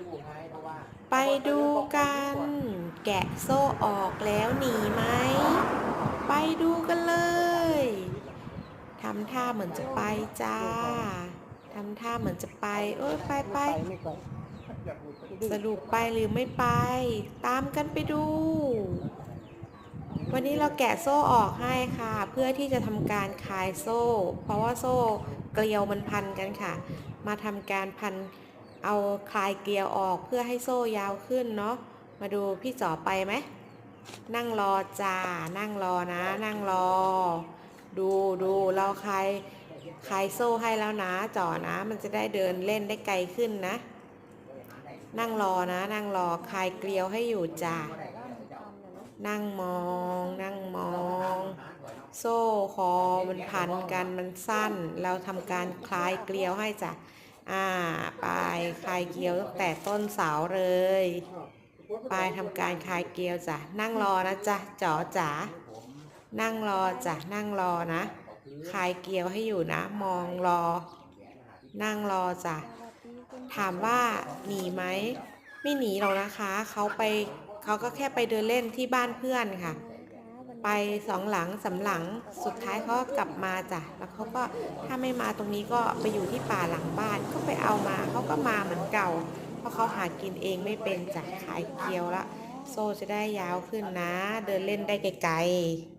ดูไงเพราะว่าไปดูกัน แกะโซ่ออกแล้วหนีไหม ไปดูกันเลยทำท่าเหมือนจะไปจ้าทำท่าเหมือนจะไป เอ้ยไปไปสรุปไปหรือไม่ไป ตามกันไปดู วันนี้เราแกะโซ่ออกให้ค่ะ เพื่อที่จะทำการคลายโซ่ เพราะว่าโซ่เกลียวมันพันกันค่ะ มาทำการพัน เอาคลายเกลียวออกเพื่อให้โซ่ยาวขึ้นเนาะ มาดูพี่จ๋อไปไหม นั่งรอจ้า นั่งรอนะ นั่งรอ ดูดูเราคลายคลายโซ่ให้แล้วนะจ๋อนะ มันจะได้เดินเล่นได้ไกลขึ้นนะ นั่งรอนะ นั่งรอคลายเกลียวให้อยู่จ้า นั่งมอง นั่งมอง โซ่คอมันพันกันมันสั้น เราทำการคลายเกลียวให้จ้ะ อ่าไปคลายเกลียวตั้งแต่ต้นเสาเลยไปทำการคลายเกลียวจ้ะนั่งรอนะจ๊ะจ๋อจ๋านั่งรอจ้ะนั่งรอนะคลายเกลียวให้อยู่นะ มองรอ นั่งรอจ้ะถามว่าหนีไหมไม่หนีหรอกนะคะเขาไปเขาก็แค่ไปเดินเล่นที่บ้านเพื่อนค่ะ ไปสองหลังสำหลังสุดท้ายเขาก็กลับมาจ้ะแล้วเขาก็ถ้าไม่มาตรงนี้ก็ไปอยู่ที่ป่าหลังบ้านก็ไปเอามาเขาก็มาเหมือนเก่า เพราะเขาหากินเองไม่เป็นจ้ะขายเกลียวละ โซ่จะได้ยาวขึ้นนะ เดินเล่นได้ไกลๆ